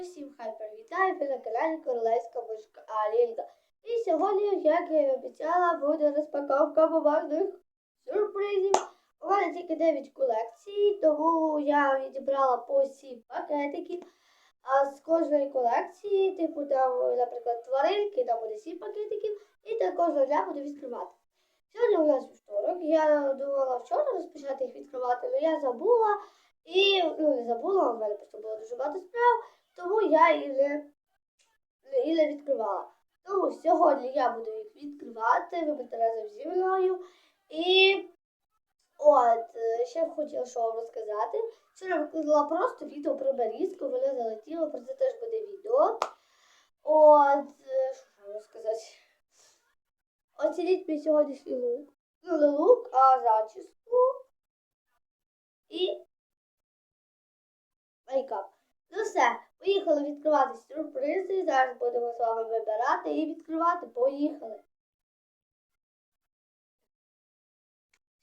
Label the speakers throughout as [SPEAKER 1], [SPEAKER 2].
[SPEAKER 1] Всім хай привітаю, ви на каналі Королевська мишка Алінка. І сьогодні, як я і обіцяла, буде розпаковка бумажних сюрпризів. У мене тільки 9 колекцій, тому я відібрала по 7 пакетиків. А з кожної колекції, типу там, наприклад, тваринки, там буде 7 пакетиків, і також я буду відкривати. Сьогодні у нас вівторок. Я думала вчора розпочати їх відкривати, але я забула. І ну не забула, у мене просто було дуже багато справ, тому я і не, і не відкривала. Тому сьогодні я буду їх відкривати, ви будете разом зі мною. І от, е, ще б хотіла що вам розказати. Вчора викладала просто відео про берізку, воно залетіло, про це теж буде відео. От, е, що вам розказати? Оцініть мій сьогоднішній лук. Ну, не лук, а зачіску. І мейкап. Ну все, поїхали відкривати сюрпризи. Зараз будемо з вами вибирати і відкривати. Поїхали.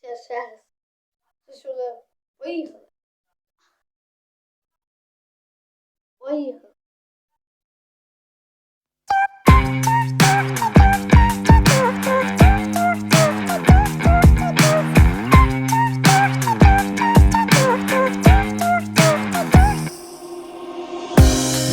[SPEAKER 1] Ще ще раз. Поїхали. Поїхали.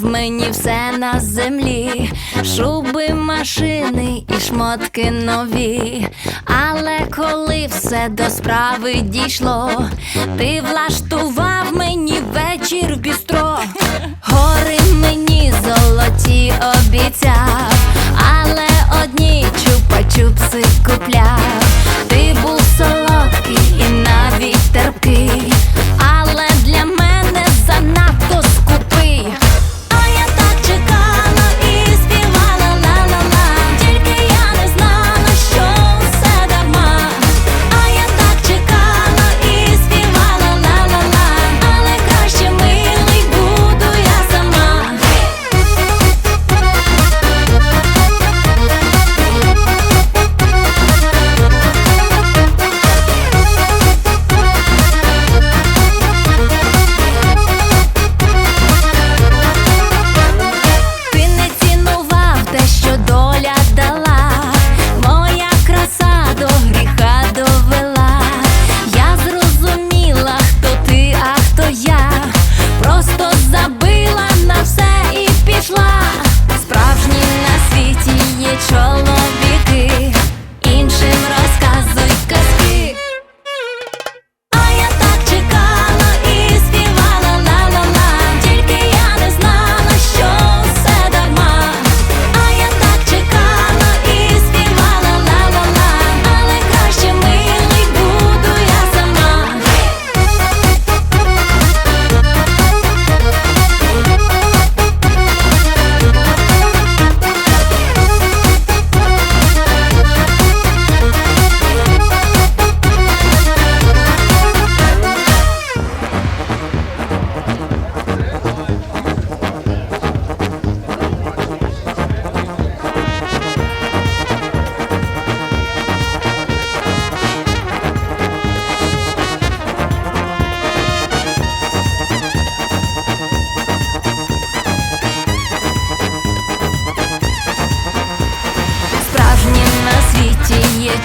[SPEAKER 2] Обіцяв мені все на землі, шуби, машини і шмотки нові. Але коли все до справи дійшло, ти влаштував мені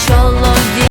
[SPEAKER 2] inşallah.